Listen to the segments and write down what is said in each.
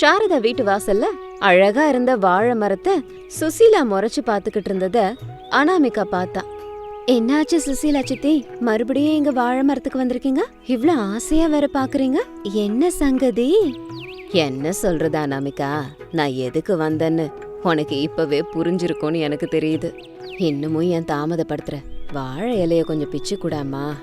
சாரதா வீட்டு வாசல்ல அழகா இருந்த வாழை மரத்தை சுசீலா முறைச்சு பாத்துக்கிட்டு இருந்தத அனாமிகா பார்த்தா. என்னாச்சு சுசீலா சித்தி? மறுபடியும் எங்க வாழை மரத்துக்கு வந்திருக்கீங்க? இவ்ளோ ஆசையா வேற பாக்குறீங்க என்ன சங்கதி? என்ன சொல்றது அனாமிகா? நான் எதுக்கு வந்தேன்னு? உனக்கு இப்பவே புரிஞ்சிருக்கும்னு எனக்கு தெரியுது. இன்னமும் என் தாமதப்படுத்துற? வாழை இலைய கொஞ்சம் பிச்சு கூடாமா?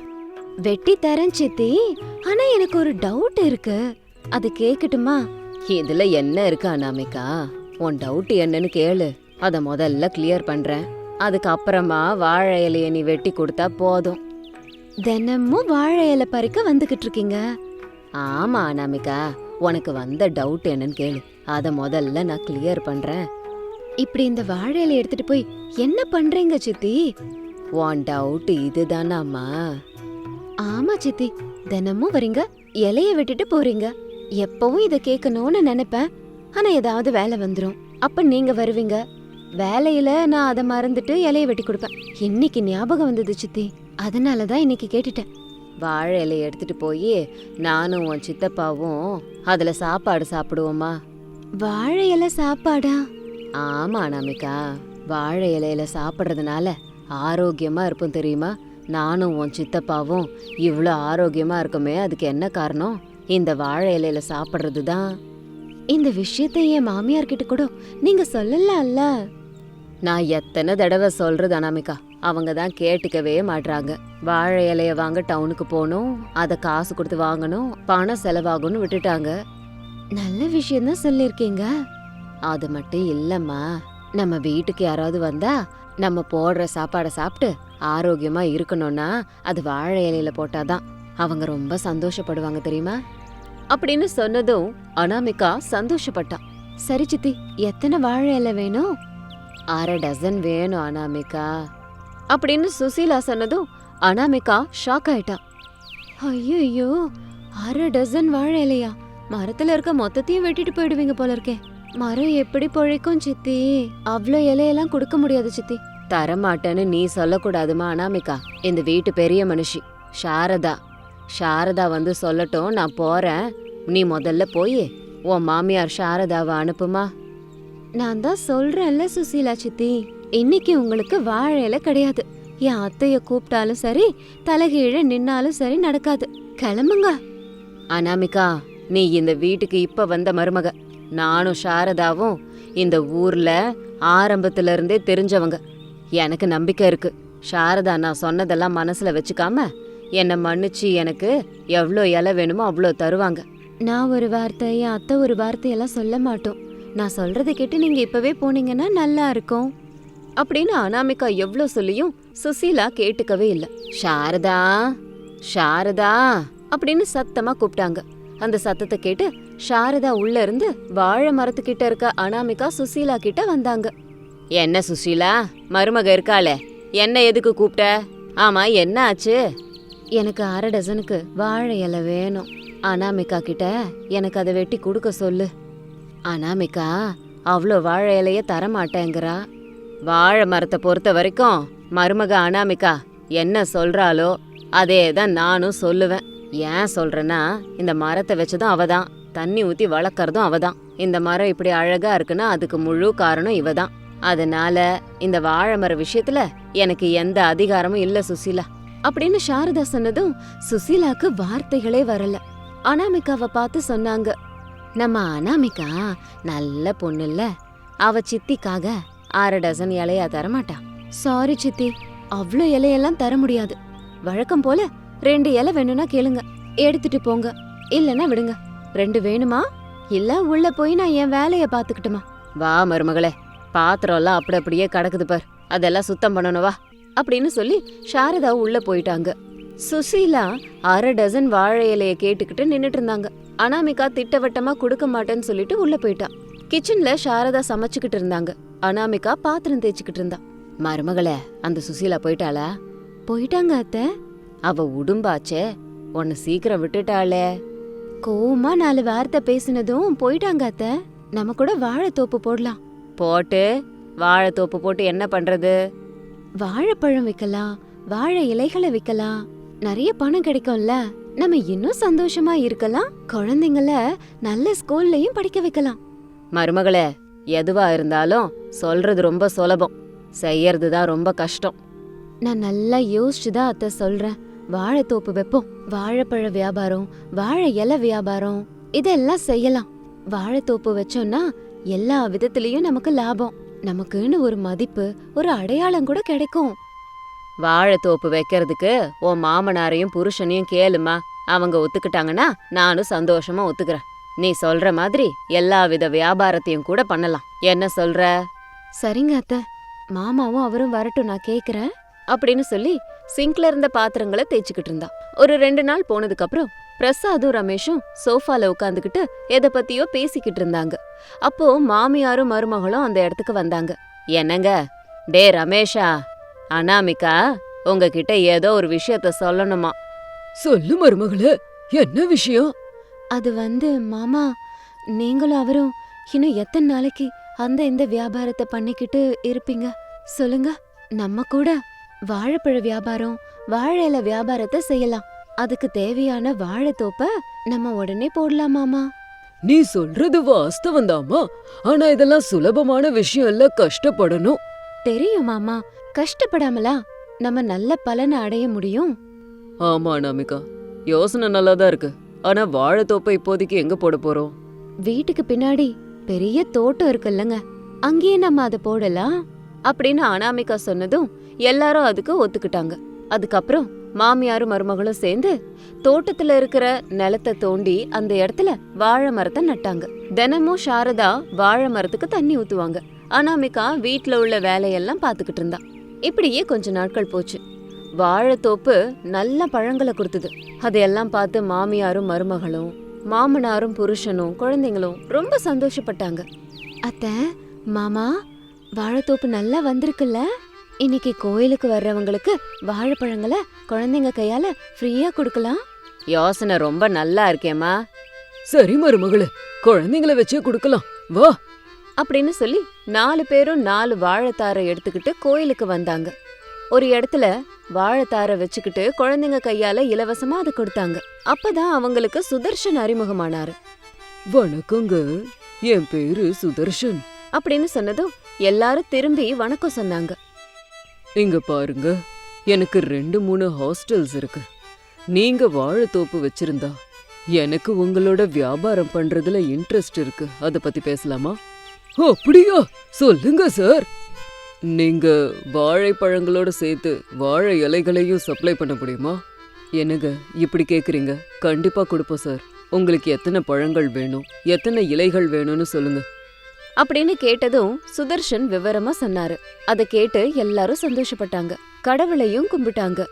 வெட்டி தரேன் சித்தி. ஆனா எனக்கு ஒரு டவுட் இருக்கு. அது கேக்கட்டுமா? இதுல என்ன இருக்கு அனாமிகா? உன் டவுட் என்னன்னு கேளு. அத முதல்ல கிளியர் பண்றேன். அதுக்கப்புறமா வாழை இலைய நீ வெட்டி கொடுத்தா போதும். தினமும் வாழை இலை பறிக்க வந்துகிட்டு இருக்கீங்க. ஆமா அனாமிகா. உனக்கு வந்த டவுட் என்னன்னு கேளு. அத முதல்ல நான் கிளியர் பண்றேன். இப்படி இந்த வாழை இலைய எடுத்துட்டு போய் என்ன பண்றீங்க சித்தி? உன் டவுட் இதுதானாமா ஆமா சித்தி. தினமும் வரீங்க. இலைய விட்டுட்டு போறீங்க. எப்பவும் இத கேட்கணும்னு நினைப்பேன். ஆனா ஏதாவது வேலை வந்துரும். அப்ப நீங்க வருவீங்க. வேலையில நான் அதை மறந்துட்டு இலைய வெட்டி கொடுப்பேன். இன்னைக்கு ஞாபகம் வந்தது சித்தி? அதனால தான் இன்னைக்கு கேட்டுட்டேன். வாழை இலைய எடுத்துட்டு போய் நானும் உன் சித்தப்பாவும் அதுல சாப்பாடு சாப்பிடுவோமா? வாழை இலை சாப்பாடா? ஆமா அனாமிகா. வாழை இலையில சாப்பிட்றதுனால ஆரோக்கியமா இருப்போம் தெரியுமா? நானும் உன் சித்தப்பாவும் இவ்வளோ ஆரோக்கியமா இருக்குமே அதுக்கு என்ன காரணம்? இந்த வாழை இலையில சாப்பிட்றது தான் இந்த விஷயத்தை என் மாமியார் கிட்ட கூட நீங்க சொல்லலாம்ல? நான் எத்தனை தடவை சொல்றது அனாமிகா? அவங்க தான் கேட்டுக்கவே மாட்றாங்க. வாழை இலைய வாங்க டவுனுக்கு போகணும் அதை காசு கொடுத்து வாங்கணும் பணம் செலவாகும்னு விட்டுட்டாங்க. நல்ல விஷயம் தான் அது மட்டும் இல்லம்மா. நம்ம வீட்டுக்கு யாராவது வந்தா நம்ம போடுற சாப்பாடை சாப்பிட்டு ஆரோக்கியமா இருக்கணும்னா அது வாழை இலையில போட்டாதான் அவங்க ரொம்ப சந்தோஷப்படுவாங்க தெரியுமா? அப்படின்னு சொன்னதும் அனாமிகா சந்தோஷப்பட்டா. சரி சித்தி எத்தனை வாழை இலை வேணும்? அரை டசன் வேணும் அனாமிகா. அப்படின்னு சுசீலா சொன்னதும் அனாமிகா ஷாக் ஆயிட்டா. ஐயோ அரை டசன் வாழை இலையா? மரத்துல இருக்க மொத்தத்தையும் வெட்டிட்டு போயிடுவீங்க போல இருக்கே. மரம் எப்படி பொழைக்கும் சித்தி? அவ்வளோ இலையெல்லாம் கொடுக்க முடியாது சித்தி. தரமாட்டேன்னு நீ சொல்லக்கூடாதுமா அனாமிகா. இந்த வீட்டு பெரிய மனுஷி. சாரதா. சாரதா வந்து சொல்லட்டும் நான் போறேன். நீ முதல்ல போய் உன் மாமியார் சாரதாவை அனுப்புமா? நான் தான் சொல்றேன்ல சுசீலா சித்தி. இன்னைக்கு உங்களுக்கு வாழை இலை கிடையாது. என் அத்தைய கூப்பிட்டாலும் சரி தலைகீழ நின்னாலும் சரி நடக்காது. கிளம்புங்க. அனாமிகா நீ இந்த வீட்டுக்கு இப்ப வந்த மருமக. நானும் சாரதாவும் இந்த ஊர்ல ஆரம்பத்துல இருந்தே தெரிஞ்சவங்க. எனக்கு நம்பிக்கை இருக்கு. சாரதா நான் சொன்னதெல்லாம் மனசுல வச்சுக்காம என்னை மன்னிச்சு எனக்கு எவ்வளோ இலை வேணுமோ அவ்வளோ தருவாங்க. நான் ஒரு வார்த்தை என் அத்தை ஒரு வார்த்தையெல்லாம் சொல்ல மாட்டோம். நான் சொல்றதை கேட்டு நீங்க இப்பவே போனீங்கன்னா நல்லா இருக்கும். அப்படின்னு அனாமிகா எவ்வளோ சொல்லியும் சுசீலா கேட்டுக்கவே இல்ல. சாரதா சாரதா அப்படின்னு சத்தமா கூப்பிட்டாங்க. அந்த சத்தத்தை கேட்டு சாரதா உள்ள இருந்து வாழை மரத்துக்கிட்ட இருக்க அனாமிகா சுசீலா கிட்ட வந்தாங்க. என்ன சுசீலா மருமக இருக்காளே என்ன எதுக்கு கூப்பிட்ட? ஆமா என்ன ஆச்சு? எனக்கு அரை டசனுக்கு வாழை இலை வேணும். அனாமிகா கிட்ட எனக்கு அதை வெட்டி கொடுக்க சொல்லு. அனாமிகா அவ்வளோ வாழை இலைய தரமாட்டேங்கிறா. வாழை மரத்தை பொறுத்த வரைக்கும் மருமக அனாமிகா என்ன சொல்கிறாளோ அதே தான் நானும் சொல்லுவேன். ஏன் சொல்றேன்னா இந்த மரத்தை வச்சதும் அவ தான் தண்ணி ஊற்றி வளர்க்கறதும் அவ தான் இந்த மரம் இப்படி அழகா இருக்குன்னா அதுக்கு முழு காரணம் இவ தான் அதனால இந்த வாழை மர விஷயத்துல எனக்கு எந்த அதிகாரமும் இல்லை சுசிலா. அப்படின்னு சாரதா சொன்னதும் சுசீலாக்கு வார்த்தைகளே வரல. அனாமிகாவை பார்த்து சொன்னாங்க நம்ம அனாமிகா நல்ல பொண்ணுல்ல. அவ சித்திக்காக அரை டசன் இலையா தரமாட்டா. சாரி சித்தி அவ்வளோ இலையெல்லாம் தர முடியாது. வழக்கம் போல ரெண்டு இலை வேணும்னா கேளுங்க. எடுத்துட்டு போங்க. இல்லைன்னா விடுங்க. ரெண்டு வேணுமா? இல்ல உள்ள போய் நான் என் வேலையை பாத்துக்கிட்டுமா வா மருமகளே பாத்திரம்லாம் அப்படி அப்படியே கிடக்குது பார். அதெல்லாம் சுத்தம் பண்ணணும் வா. அப்படின்னு சொல்லி சாரதா உள்ள போயிட்டாங்க. சுசீலா அரை டசன் வாழை இலைய கேட்டுக்கிட்டு நின்னுட்டு இருந்தாங்க. அனாமிகா திட்டவட்டமா கொடுக்க மாட்டேன்னு சொல்லிட்டு உள்ள போயிட்டா. கிச்சன்ல சாரதா சமைச்சுக்கிட்டு இருந்தாங்க. அனாமிகா பாத்திரம் தேய்ச்சிக்கிட்டு இருந்தா. மருமகளே அந்த சுசீலா போயிட்டாளா? போயிட்டாங்க அத்தை. அவ உடும்பாச்சே உன்னை சீக்கிரம் விட்டுட்டாளே. கோவமா நாலு வார்த்தை பேசினதும் போயிட்டாங்க அத்தை. நம்ம கூட வாழைத்தோப்பு போடலாம். போட்டு வாழைத்தோப்பு போட்டு என்ன பண்றது? வாழைப்பழம் விக்கலாம் வாழை இலைகளை விக்கலாம். நிறைய பணம் கிடைக்கும்ல. நம்ம இன்னும் சந்தோஷமா இருக்கலாம். குழந்தைங்கள நல்ல ஸ்கூல்லயும் படிக்க வைக்கலாம். மருமகளே எதுவா இருந்தாலும் சொல்றது ரொம்ப சுலபம். செய்யறது தான் ரொம்ப கஷ்டம். நான் நல்லா யோசிச்சு தான் அத்தை சொல்றேன். வாழைத்தோப்பு வைப்போம் வாழைப்பழ வியாபாரம் வாழை இலை வியாபாரம் இதெல்லாம் செய்யலாம். வாழைத்தோப்பு வச்சோம்னா எல்லா விதத்திலயும் நமக்கு லாபம். நமக்குன்னு ஒரு மதிப்பு ஒரு அடையாளம் கூட கிடைக்கும். வாழைத்தோப்பு வைக்கிறதுக்கு உன் மாமனாரையும் புருஷனையும் கேளுமா. அவங்க ஒத்துக்கிட்டாங்கன்னா நானும் சந்தோஷமா ஒத்துக்கிறேன். நீ சொல்ற மாதிரி எல்லா வித வியாபாரத்தையும் கூட பண்ணலாம். என்ன சொல்ற? சரிங்க அத்தை. மாமாவும் அவரும் வரட்டும் நான் கேக்குறேன். அப்படின்னு சொல்லி சிங்க்ல இருந்த பாத்திரங்களை தேய்ச்சிக்கிட்டு இருந்தா ஒரு ரெண்டு நாள் போனதுக்கு அப்புறம் பிரசாதும் ரமேஷும் சோஃபால உட்காந்துக்கிட்டு எதை பத்தியோ பேசிக்கிட்டு இருந்தாங்க. அப்போ மாமியாரும் மருமகளும் அந்த இடத்துக்கு வந்தாங்க. என்னங்க? டே ரமேஷா அனாமிகா உங்ககிட்ட ஏதோ ஒரு விஷயத்த சொல்லணுமா? சொல்லு மருமகளே என்ன விஷயம்? அது வந்து மாமா நீங்களும் அவரும் இன்னும் எத்தனை நாளைக்கு அந்த இந்த வியாபாரத்தை பண்ணிக்கிட்டு இருப்பீங்க? சொல்லுங்க. நம்ம கூட வாழைப்பழ வியாபாரம் வாழை இலை வியாபாரத்தை செய்யலாம். அதுக்கு தேவையான வாழைத்தோப்ப நம்ம உடனே போடலாம் மாமா நீ சொல்றது வாஸ்தவந்தாமா ஆனா இதெல்லாம் சுலபமான விஷயம் இல்ல கஷ்டப்படணும். தெரியும் மாமா. கஷ்டப்படாமலா நம்ம நல்ல பலனை அடைய முடியும்? ஆமா அனாமிகா. யோசனை நல்லாதான் இருக்கு. ஆனா வாழைத்தோப்பை இப்போதைக்கு எங்க போட போறோம்? வீட்டுக்கு பின்னாடி பெரிய தோட்டம் இருக்குல்லங்க. அங்கேயே நம்ம அதை போடலாம் அப்படின்னு அனாமிகா சொன்னதும் எல்லாரும் அதுக்கு ஒத்துக்கிட்டாங்க. அதுக்கப்புறம் மாமியாரும் மருமகளும் சேர்ந்து தோட்டத்துல இருக்கிற நிலத்தை தோண்டி அந்த இடத்துல வாழை மரத்தை நட்டாங்க. தினமும் சாரதா வாழை மரத்துக்கு தண்ணி ஊத்துவாங்க. அனாமிகா வீட்டில் உள்ள வேலையெல்லாம் பாத்துக்கிட்டு இருந்தா. இப்படியே கொஞ்ச நாட்கள் போச்சு. வாழைத்தோப்பு நல்ல பழங்களை கொடுத்தது. அதையெல்லாம் பார்த்து மாமியாரும் மருமகளும் மாமனாரும் புருஷனும் குழந்தைங்களும் ரொம்ப சந்தோஷப்பட்டாங்க. அத்த மாமா வாழைத்தோப்பு நல்லா வந்திருக்குல்ல? இன்னைக்கு கோயிலுக்கு வர்றவங்களுக்கு வாழைப்பழங்களை குழந்தைங்க கையால ஃப்ரீயா கொடுக்கலாம். யோசனை ரொம்ப நல்லா இருக்கேம்மா. சரி மருமகளே குழந்தைங்கள வச்சே கொடுக்கலாம். வா. அப்படின்னு சொல்லி நாலு பேரும் நாலு வாழைத்தாரை எடுத்துக்கிட்டு கோயிலுக்கு வந்தாங்க. ஒரு இடத்துல வாழைத்தாரை வச்சுக்கிட்டு குழந்தைங்க கையால இலவசமா அதை கொடுத்தாங்க. அப்பதான் அவங்களுக்கு சுதர்ஷன் அறிமுகமானாரு. வணக்கங்க என் பேரு சுதர்ஷன். அப்படின்னு சொன்னதும் எல்லாரும் திரும்பி வணக்கம் சொன்னாங்க. இங்க பாருங்க எனக்கு ரெண்டு மூணு ஹாஸ்டல்ஸ் இருக்கு. நீங்க வாழைத்தோப்பு வச்சிருந்தா எனக்கு உங்களோட வியாபாரம் பண்றதுல இன்ட்ரெஸ்ட் இருக்கு. அத பத்தி பேசலாமா? அப்படியா? சொல்லுங்க சார். நீங்க வாழைப்பழங்களோட சேர்த்து வாழை இலைகளையும் சப்ளை பண்ண முடியுமா? என்னங்க இப்படி கேக்குறீங்க? கண்டிப்பா கொடுப்போம் சார். உங்களுக்கு எத்தனை பழங்கள் வேணும்? எத்தனை இலைகள் வேணும்னு சொல்லுங்க. அப்படின்னு கேட்டதும் சுதர்ஷன் விவரமா சொன்னாரு. அதை கேட்டு எல்லாரும் சந்தோஷப்பட்டாங்க. கடவுளையும் கும்பிட்டாங்க.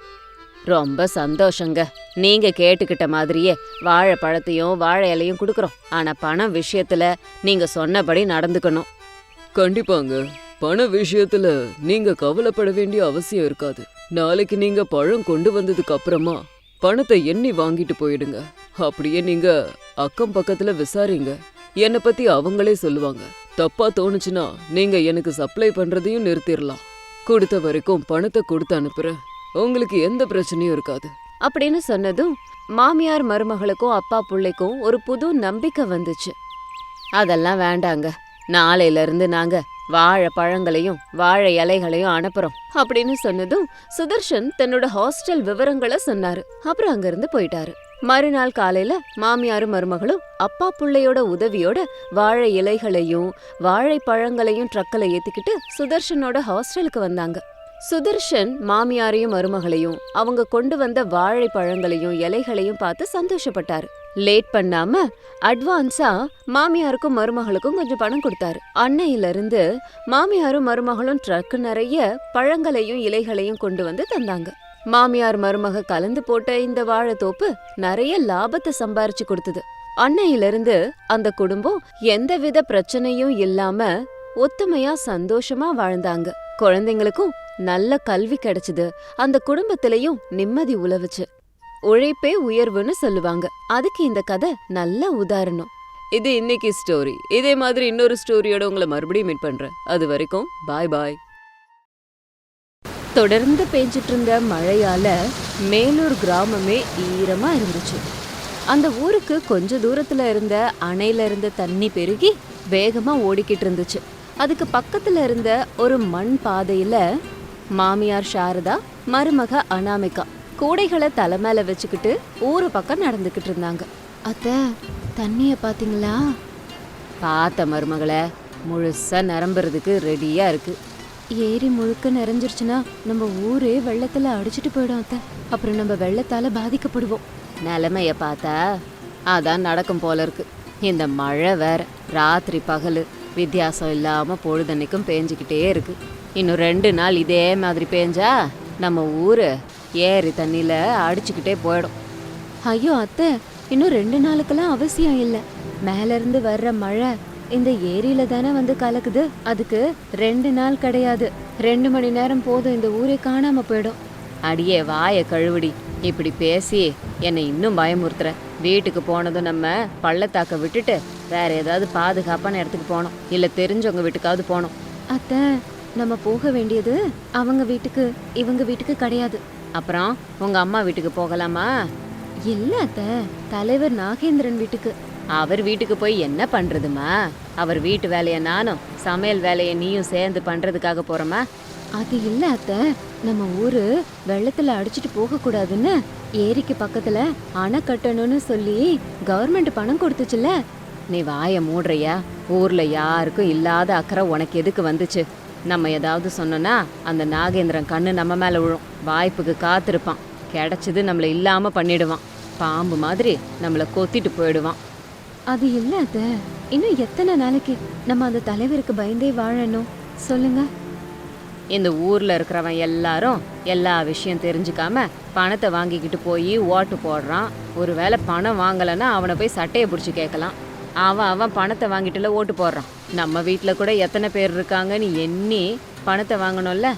ரொம்ப சந்தோஷங்க. நீங்க கேட்டுக்கிட்ட மாதிரியே வாழைப்பழத்தையும் வாழை இலையும் கொடுக்கறோம். ஆனா பணம் விஷயத்துல நீங்க சொன்னபடி நடந்துக்கணும். கண்டிப்பாங்க. பண விஷயத்துல நீங்க கவலைப்பட வேண்டிய அவசியம் இருக்காது. நாளைக்கு நீங்க பழம் கொண்டு வந்ததுக்கு அப்புறமா பணத்தை எண்ணி வாங்கிட்டு போயிடுங்க. அப்படியே நீங்க அக்கம் பக்கத்துல விசாரிங்க. என்னை பற்றி அவங்களே சொல்லுவாங்க. தப்பா தோணுச்சுன்னா நீங்க எனக்கு சப்ளை பண்றதையும் நிறுத்திடலாம் கொடுத்த வரைக்கும் பணத்தை கொடுத்து அனுப்புறேன். உங்களுக்கு எந்த பிரச்சனையும் இருக்காது. அப்படின்னு சொன்னதும் மாமியார் மருமகளுக்கும் அப்பா பிள்ளைக்கும் ஒரு புது நம்பிக்கை வந்துச்சு. அதெல்லாம் வேண்டாங்க. நாளையில இருந்து நாங்க வாழை பழங்களையும் வாழை இலைகளையும் அனுப்புறோம் அப்படின்னு சொன்னதும் சுதர்ஷன் தன்னோட ஹாஸ்டல் விவரங்களை சொன்னாரு. அப்புறம் அங்கிருந்து போயிட்டாரு. மறுநாள் காலையில மாமியாரும் மருமகளும் அப்பா புள்ளையோட உதவியோட வாழை இலைகளையும் வாழை பழங்களையும் ட்ரக்கில் ஏத்திக்கிட்டு சுதர்ஷனோட ஹாஸ்டலுக்கு வந்தாங்க. சுதர்ஷன் மாமியாரையும் மருமகளையும் அவங்க கொண்டு வந்த வாழை பழங்களையும் இலைகளையும் பார்த்து சந்தோஷப்பட்டாரு. லேட் பண்ணாம அட்வான்ஸா மாமியாருக்கும் மருமகளுக்கும் கொஞ்சம் பணம் கொடுத்தாரு. அன்னையில இருந்து மாமியாரும் மருமகளும் ட்ரக் நிறைய பழங்களையும் இலைகளையும் கொண்டு வந்து தந்தாங்க. மாமியார் மருமக கலந்து போட்ட இந்த வாழைத்தோப்பு நிறைய லாபத்தை சம்பாரிச்சு கொடுத்தது. அன்னையில இருந்து அந்த குடும்பம் எந்தவித பிரச்சனையும் இல்லாம ஒத்துமையா சந்தோஷமா வாழ்ந்தாங்க. குழந்தைங்களுக்கும் நல்ல கல்வி கிடைச்சது. அந்த குடும்பத்திலையும் நிம்மதி உழவுச்சு உழைப்பே உயர்வுன்னு சொல்லுவாங்க. அதுக்கு இந்த கதை நல்ல உதாரணம். இது இன்னைக்கு ஸ்டோரி இதே மாதிரி இன்னொரு ஸ்டோரியோட உங்களை மறுபடியும் மீட் பண்றேன். அது வரைக்கும் பாய் பாய் தொடர்ந்து பெஞ்சிட்டு இருந்த மழையால மேலூர் கிராமமே ஈரமா இருந்துச்சு. அந்த ஊருக்கு கொஞ்ச தூரத்துல இருந்த அணையில இருந்த தண்ணி பெருகி வேகமா ஓடிக்கிட்டு இருந்துச்சு. அதுக்கு பக்கத்துல இருந்த ஒரு மண் பாதையில மாமியார் சாரதா மருமக அனாமிகா கூடைகளை தலை மேல வச்சுக்கிட்டு ஊரு பக்கம் நடந்துக்கிட்டு இருந்தாங்க. அத்த தண்ணிய பாத்தீங்களா? பார்த்த மருமகளே முழுசா நிரம்புறதுக்கு ரெடியா இருக்கு. ஏரி முழுக்க நிறைஞ்சிருச்சுன்னா நம்ம ஊரே வெள்ளத்துல அடிச்சிட்டு போயிடும் அத்த. அப்புறம் நம்ம வெள்ளத்தால பாதிக்கப்படுவோம். நிலைமைய பார்த்தா அதான் நடக்கும் போல இருக்கு. இந்த மழை வேற ராத்திரி பகலு வித்தியாசம் இல்லாம பொழுதன்னைக்கும் பேஞ்சுக்கிட்டே இருக்கு. இன்னும் ரெண்டு நாள் இதே மாதிரி பேஞ்சா நம்ம ஊரு ஏரி தண்ணியில அடிச்சுக்கிட்டே போயிடும். ஐயோ அத்தை இன்னும் ரெண்டு நாளுக்கெல்லாம் அவசியம் இல்ல. மேல இருந்து வர்ற மழை இந்த ஏரியில தானே வந்து கலக்குது? அதுக்கு ரெண்டு நாள் கிடையாது. ரெண்டு மணி நேரம் போதும் இந்த ஊரே காணாம போயிடும். அடியே வாய கழுவுடி. இப்படி பேசி என்னை இன்னும் பயமுறுத்துற. வீட்டுக்கு போனதும் நம்ம பள்ளத்தாக்க விட்டுட்டு வேற ஏதாவது பாதுகாப்பான இடத்துக்கு போனோம் இல்ல தெரிஞ்சவங்க வீட்டுக்காவது போனோம் அத்தை நம்ம போக வேண்டியது அவங்க வீட்டுக்கு இவங்க வீட்டுக்கு கிடையாது. அப்புறம் உங்க அம்மா வீட்டுக்கு போகலாமா? இல்ல அத்த தலைவர் நாகேந்திரன் வீட்டுக்கு. அவர் வீட்டுக்கு போய் என்ன பண்றதுமா? அவர் வீட்டு வேலைய நானும் சமையல் வேலைய நீயும் சேர்ந்து பண்றதுக்காக போறோமா? அது இல்ல அத்த. நம்ம ஊரு வெள்ளத்துல அடிச்சிட்டு போக கூடாதுன்னு ஏரிக்கு பக்கத்துல அணை கட்டணும்னு சொல்லி கவர்மெண்ட் பணம் கொடுத்துச்சுல நீ வாய மூடுறியா? ஊர்ல யாருக்கும் இல்லாத அக்கறை உனக்கு எதுக்கு வந்துச்சு? நம்ம ஏதாவது சொன்னோன்னா அந்த நாகேந்திரன் கண்ணு நம்ம மேல விழும். வாய்ப்புக்கு காத்திருப்பான். கிடைச்சது நம்மள இல்லாம பண்ணிடுவான். பாம்பு மாதிரி நம்மள கொத்திட்டு போயிடுவான். அது இல்ல அத இன்னும் எத்தனை நாளைக்கு நம்ம அந்த தலைவருக்கு பயந்தே வாழணும்? சொல்லுங்க. இந்த ஊர்ல இருக்கிறவன் எல்லாரும் எல்லா விஷயம் தெரிஞ்சுக்காம பணத்தை வாங்கிக்கிட்டு போய் ஓட்டு போடுறான். ஒருவேளை பணம் வாங்கலைன்னா அவனை போய் சட்டையை பிடிச்சி கேட்கலாம். அவன் அவன் பணத்தை வாங்கிட்டுல ஓட்டு போடுறான். நம்ம வீட்டில் கூட எத்தனை பேர் இருக்காங்கன்னு எண்ணி பணத்தை வாங்கணும்ல?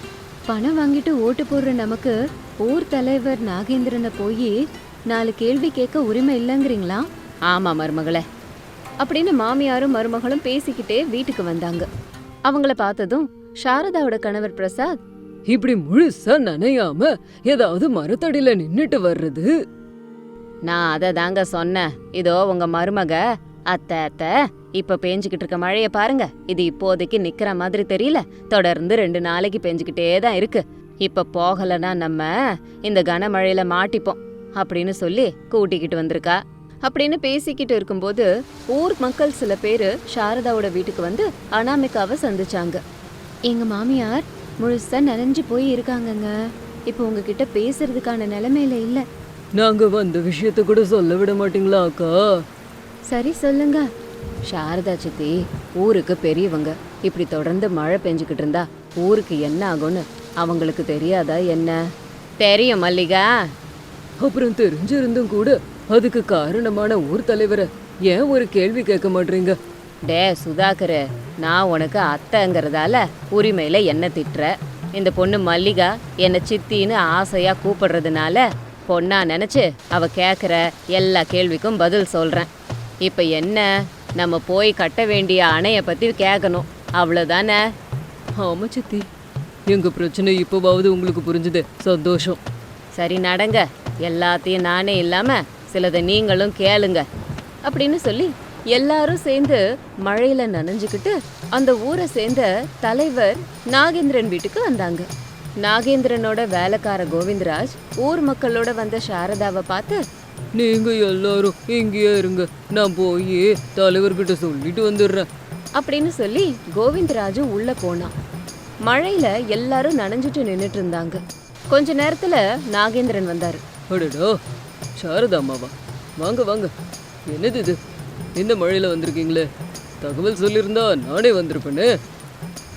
பணம் வாங்கிட்டு ஓட்டு போடுற நமக்கு ஊர் தலைவர் நாகேந்திரனை போய் நாலு கேள்வி கேட்க உரிமை இல்லைங்கிறீங்களா? ஆமா மருமகளே. அப்படின்னு மாமியாரும் மருமகளும் பேசிக்கிட்டே வீட்டுக்கு வந்தாங்க. அவங்கள பார்த்ததும் சாரதாவோட கணவர் பிரசாத் இப்படி முழுசா நனையாம ஏதாவது மரத்தடியில நின்னுட்டு வர்றது? நான் அதை தாங்க சொன்னேன். இதோ உங்க மருமக அத்தை அத்தை இப்ப பேஞ்சுக்கிட்டு இருக்க மழைய பாருங்க. இது இப்போதைக்கு நிக்கிற மாதிரி தெரியல. தொடர்ந்து ரெண்டு நாளைக்கு பேஞ்சுக்கிட்டே தான் இருக்கு. இப்ப போகலனா நம்ம இந்த கனமழையில மாட்டிப்போம் அப்படின்னு சொல்லி கூட்டிக்கிட்டு வந்திருக்கா. அப்படின்னு பேசிக்கிட்டு இருக்கும்போது ஊர் மக்கள் சில பேரு சாரதாவோட வீட்டுக்கு வந்து அனாமிகாவை சந்திச்சாங்க. எங்க மாமியார் முழுசா நனைஞ்சு போய் இருக்காங்கங்க. இப்போ உங்ககிட்ட பேசுறதுக்கான நிலைமையில இல்ல. நாங்க வந்த விஷயத்த கூட சொல்ல விட மாட்டீங்களா அக்கா? சரி சொல்லுங்க. சாரதா சித்தி ஊருக்கு பெரியவங்க இப்படி தொடர்ந்து மழை பெஞ்சுக்கிட்டு இருந்தா ஊருக்கு என்ன ஆகும்னு அவங்களுக்கு தெரியாதா என்ன? தெரியும் மல்லிகா. அப்புறம் தெரிஞ்சிருந்தும் கூட அதுக்கு காரணமான ஊர் தலைவரை ஏன் ஒரு கேள்வி கேட்க மாட்டீங்க டே சுதாகர் நான் உனக்கு அத்தைங்கிறதால உரிமையில என்ன திட்டுற? இந்த பொண்ணு மல்லிகா என்னை சித்தின்னு ஆசையா கூப்பிடுறதுனால பொண்ணா நினைச்சு அவ கேக்குற எல்லா கேள்விக்கும் பதில் சொல்றேன். இப்ப என்ன? நம்ம போய் கட்ட வேண்டிய அணைய பத்தி கேட்கணும் அவ்வளவுதானே? ஆமா சித்தி. எங்க பிரச்சனை இப்போவாவது உங்களுக்கு புரிஞ்சுது. சந்தோஷம். சரி நடங்க. எல்லாத்தையும் நானே இல்லாம சிலதை நீங்களும் கேளுங்க அப்படின்னு சொல்லி எல்லாரும் சேர்ந்து மழையில நனைஞ்சுக்கிட்டு அந்த ஊரை சேர்ந்த தலைவர் நாகேந்திரன் வீட்டுக்கு வந்தாங்க. நாகேந்திரனோட வேலைக்கார கோவிந்தராஜ் ஊர் மக்களோட வந்த சாரதாவை பார்த்து நீங்க எல்லாரும் இங்கேயே இருங்க. நான் போய் தலைவர்கிட்ட சொல்லிட்டு வந்துடுறேன். அப்படின்னு சொல்லி கோவிந்தராஜு உள்ள போனான். மழையில எல்லாரும் நனைஞ்சிட்டு நின்னுட்டு இருந்தாங்க. கொஞ்ச நேரத்துல நாகேந்திரன் வந்தாரு. அடடா! சாரதா அம்மாவா? வாங்க வாங்க. என்னது இது? இந்த மழையில வந்திருக்கீங்களே? தகவல் சொல்லியிருந்தா நானே வந்திருப்பேனே.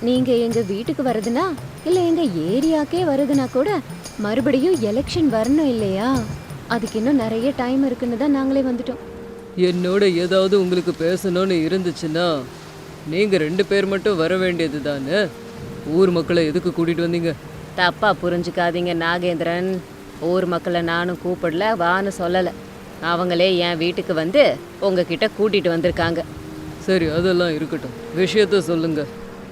நீங்க எங்க வீட்டுக்கு வருதுன்னா இல்ல எங்க ஏரியாக்கே வருதுன்னா கூட மறுபடியும் எலெக்ஷன் வரணும் இல்லையா? அதுக்கு இன்னும் நிறைய டைம் இருக்குன்னு தான் நாங்களே வந்துட்டோம். என்னோட ஏதாவது உங்களுக்கு பேசணும்னு இருந்துச்சுன்னா நீங்க ரெண்டு பேர் மட்டும் வர வேண்டியது தானே? ஊர் மக்களை எதுக்கு கூட்டிட்டு வந்தீங்க? தப்பா புரிஞ்சுக்காதீங்க நாகேந்திரன். ஊர் மக்களை நானும் கூப்பிடல வான்னு சொல்லல. அவங்களே என் வீட்டுக்கு வந்து உங்ககிட்ட கூட்டிட்டு வந்திருக்காங்க. சரி அதெல்லாம் இருக்கட்டும். விஷயத்த சொல்லுங்க.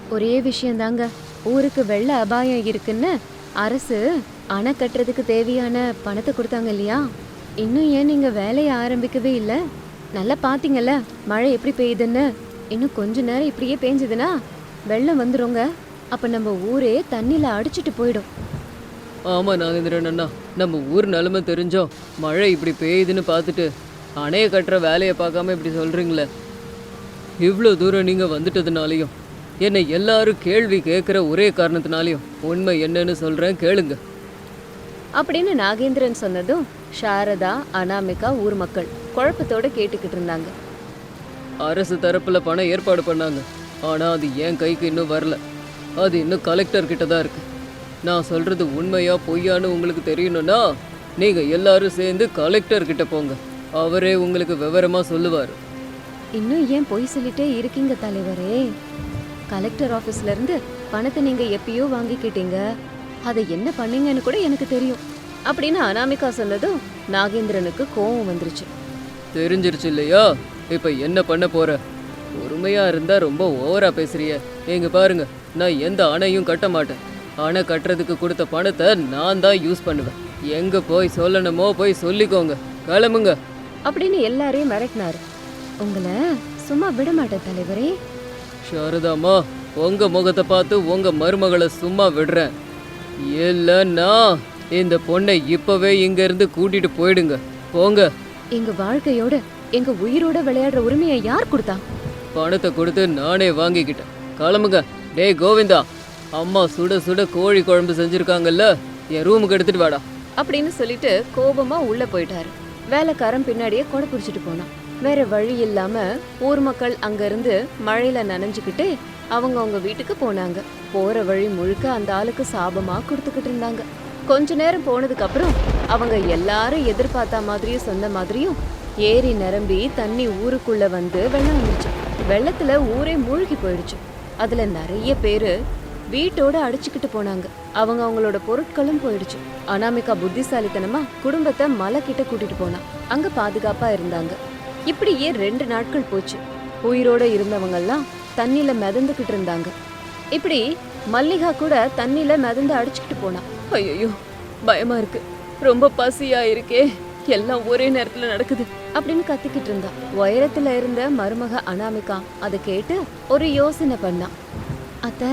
ஒரே விஷயம்தாங்க ஊருக்கு வெள்ள அபாயம் இருக்குன்னு அரசு அணை கட்டுறதுக்கு தேவையான பணத்தை கொடுத்தாங்க இல்லையா? இன்னும் ஏன் நீங்க வேலையை ஆரம்பிக்கவே இல்ல? நல்லா பாத்தீங்கல்ல மழை எப்படி பெய்யுதுன்னு? இன்னும் கொஞ்ச நேரம் இப்படியே பேஞ்சதுன்னா வெள்ளம் வந்துருங்க. அப்ப நம்ம ஊரே தண்ணில அடிச்சிட்டு போயிடும். ஆமா நாகேந்திரன் அண்ணா. நம்ம ஊர் நிலைமை தெரிஞ்சோம் மழை இப்படி பெய்யுதுன்னு பார்த்துட்டு அணையை கட்டுற வேலையை பார்க்காம இப்படி சொல்றீங்களே. இவ்வளோ தூரம் நீங்க வந்துட்டதுனாலையும் என்னை எல்லாரும் கேள்வி கேட்குற ஒரே காரணத்தினாலையும் உண்மை என்னன்னு சொல்றேன் கேளுங்க. அப்படின்னு நாகேந்திரன் சொன்னதும் சாரதா அனாமிகா ஊர் மக்கள் குழப்பத்தோட கேட்டுக்கிட்டு இருந்தாங்க. அரசு தரப்புல பணம் ஏற்பாடு பண்ணாங்க. ஆனா அது என் கைக்கு இன்னும் வரல. அது இன்னும் கலெக்டர் கிட்ட தான் இருக்கு. நான் சொல்றது உண்மையா பொய்யான்னு உங்களுக்கு தெரியணும்னா நீங்க எல்லாரும் சேர்ந்து கலெக்டர் கிட்ட போங்க. அவரே உங்களுக்கு விவரமா சொல்லுவார். இன்னும் ஏன் பொய் சொல்லிட்டே இருக்கீங்க தலைவரே? கலெக்டர் ஆபீஸ்ல இருந்து பணத்தை நீங்க எப்பயோ வாங்கிக்கிட்டீங்க. அதை என்ன பண்ணீங்கன்னு கூட எனக்கு தெரியும். அப்படின்னு அனாமிகா சொன்னதும் நாகேந்திரனுக்கு கோவம் வந்துருச்சு. தெரிஞ்சிருச்சு இல்லையா? இப்ப என்ன பண்ண போற? பொறுமையா இருந்தா ரொம்ப ஓவரா பேசுறிய. எங்க பாருங்க நான் எந்த அணையும் கட்ட மாட்டேன். அணை கட்டுறதுக்கு கொடுத்த பணத்தை நான் தான் யூஸ் பண்ணுவேன். எங்க போய் சொல்லணுமோ போய் சொல்லிக்கோங்க. கிளம்புங்க. அப்படின்னு எல்லாரையும் மிரட்டினாரு. உங்களை சும்மா விட மாட்டேன் தலைவரே. சாரதாம்மா உங்க முகத்தை பார்த்து உங்க மருமகளை சும்மா விடுறேன். இல்லைன்னா இந்த பொண்ணை இப்பவே இங்க இருந்து கூட்டிட்டு போயிடுங்க. போங்க. எங்க வாழ்க்கையோட எங்க உயிரோட விளையாடுற உரிமையை யார் கொடுத்தா? பணத்தை கொடுத்து நானே வாங்கிக்கிட்டேன். கிளம்புங்க. டேய் கோவிந்தா. அம்மா சுட சுட கோழி குழம்பு செஞ்சிருக்காங்கல்ல என் ரூமுக்கு எடுத்துட்டு வாடா. அப்படின்னு சொல்லிட்டு கோபமா உள்ள போயிட்டாரு. வேலைக்காரன் பின்னாடியே கொடை பிடிச்சிட்டு போனான். வேற வழி இல்லாம ஊர் மக்கள் அங்க இருந்து மழையில நனைஞ்சுக்கிட்டு அவங்க அவங்க வீட்டுக்கு போனாங்க. போற வழி முழுக்க அந்த ஆளுக்கு சாபமா கொடுத்துக்கிட்டு இருந்தாங்க. கொஞ்ச நேரம் போனதுக்கு அப்புறம் அவங்க எல்லாரும் எதிர்பார்த்த மாதிரியும் சொன்ன மாதிரியும் ஏரி நிரம்பி தண்ணி ஊருக்குள்ள வந்து வெள்ளம் வந்துருச்சு. வெள்ளத்துல ஊரே மூழ்கி போயிடுச்சு. அதுல நிறைய பேரு வீட்டோட அடிச்சுக்கிட்டு போனாங்க. அவங்க அவங்களோட பொருட்களும் போயிடுச்சு. அனாமிகா புத்திசாலித்தனமா குடும்பத்தை மலை கிட்ட கூட்டிட்டு போனா. அங்க பாதுகாப்பா இருந்தாங்க. இப்படியே ரெண்டு நாட்கள் போச்சு. உயிரோட இருந்தவங்க எல்லாம் தண்ணியில மிதந்துகிட்டு இருந்தாங்க. இப்படி மல்லிகா கூட தண்ணியில மிதந்து அடிச்சுக்கிட்டு போனா. ஐயோ பயமா இருக்கு. ரொம்ப பசியா இருக்கே. எல்லாம் ஒரே நேரத்துல நடக்குது. அப்படின்னு கத்திக்கிட்டு இருந்தா. உயரத்துல இருந்த மருமக அனாமிகா அதை கேட்டு ஒரு யோசனை பண்ணா. அத்தை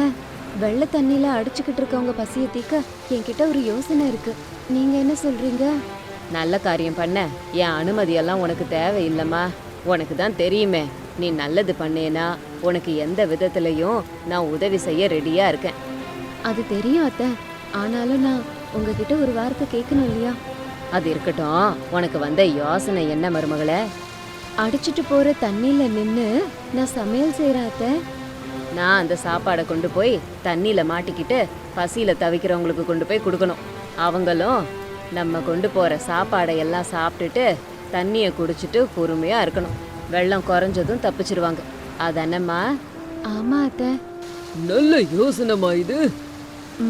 வெள்ள தண்ணியில அடிச்சுக்கிட்டு இருக்கவங்க பசிய தீக்க என்கிட்ட ஒரு யோசனை இருக்கு. நீங்க என்ன சொல்றீங்க? நல்ல காரியம் பண்ண. என் அனுமதி எல்லாம் உனக்கு தேவையில்லம்மா. உனக்கு தான் தெரியுமே. நீ நல்லது பண்ணேனா உனக்கு எந்த விதத்துலயும் நான் உதவி செய்ய ரெடியா இருக்கேன். அது தெரியும் அத்த. ஆனாலும் நான் உங்ககிட்ட ஒரு வார்த்தை கேட்கணும் இல்லையா? அது இருக்கட்டும். உனக்கு வந்த யோசனை என்ன மருமகளே? அடிச்சிட்டு போற தண்ணியில நின்னு நான் சமையல் செய்யறேன் அத்தை. நான் அந்த சாப்பாடை கொண்டு போய் தண்ணியில மாட்டிக்கிட்டு பசியில தவிக்கிறவங்களுக்கு கொண்டு போய் கொடுக்கணும். அவங்களும் நம்ம கொண்டு போற சாப்பாடை எல்லாம் சாப்பிட்டுட்டு தண்ணியை குடிச்சிட்டு பொறுமையா இருக்கணும். வெள்ளம் குறைஞ்சதும் தப்பிச்சிருவாங்க. அதானம்மா ஆமா அத்தை. நல்ல யோசனைமா இது.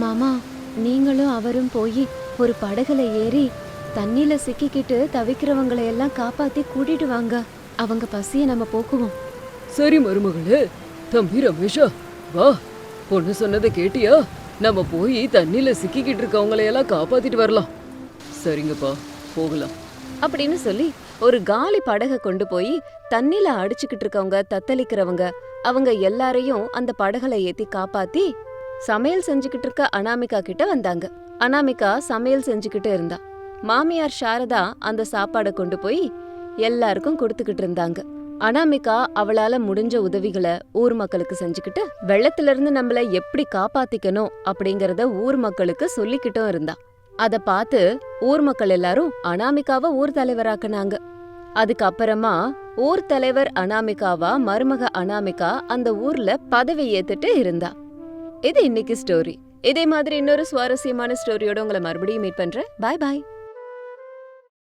மாமா நீங்களும் அவரும் போய் ஒரு படகுல ஏறி தண்ணியில சிக்கிக்கிட்டு தவிக்கிறவங்களை எல்லாம் காப்பாத்தி கூட்டிட்டு வாங்க. அவங்க பசியை நம்ம போக்குவோம். சரி மருமகளே தம்பி ரமேஷா வா. பொண்ணு சொன்னதை கேட்டியா? நம்ம போய் தண்ணியில சிக்கிக்கிட்டு இருக்கவங்களையெல்லாம் காப்பாத்திட்டு வரலாம். சரிங்கப்பா போகலாம். அப்படின்னு சொல்லி ஒரு காலி படகை கொண்டு போய் தண்ணில அடிச்சுக்கிட்டு இருக்கவங்க தத்தளிக்கிறவங்க அவங்க எல்லாரையும் அந்த படகுல ஏத்தி காப்பாத்தி சமையல் செஞ்சுக்கிட்டு இருக்க அனாமிகா கிட்ட வந்தாங்க. அனாமிகா சமையல் செஞ்சுக்கிட்டு இருந்தா. மாமியார் சாரதா அந்த சாப்பாடை கொண்டு போய் எல்லாருக்கும் கொடுத்துக்கிட்டு இருந்தாங்க. அனாமிகா அவளால முடிஞ்ச உதவிகளை ஊர் மக்களுக்கு செஞ்சுக்கிட்டு வெள்ளத்துல இருந்து நம்மள எப்படி காப்பாத்திக்கணும் அப்படிங்கறத ஊர் மக்களுக்கு சொல்லிக்கிட்டும் இருந்தா. அத பார்த்து ஊர் மக்கள் எல்லாரும் அனாமிகாவை ஊர் தலைவராக்குனாங்க. அதுக்கப்புறமா ஊர் தலைவர் அனாமிகாவா மருமக அனாமிகா அந்த ஊர்ல பதவி ஏத்துட்டு இருந்தா. இது இன்னைக்கு ஸ்டோரி இதே மாதிரி இன்னொரு சுவாரஸ்யமான ஸ்டோரியோட உங்களை மறுபடியும் மீட் பண்றேன். பாய் பாய்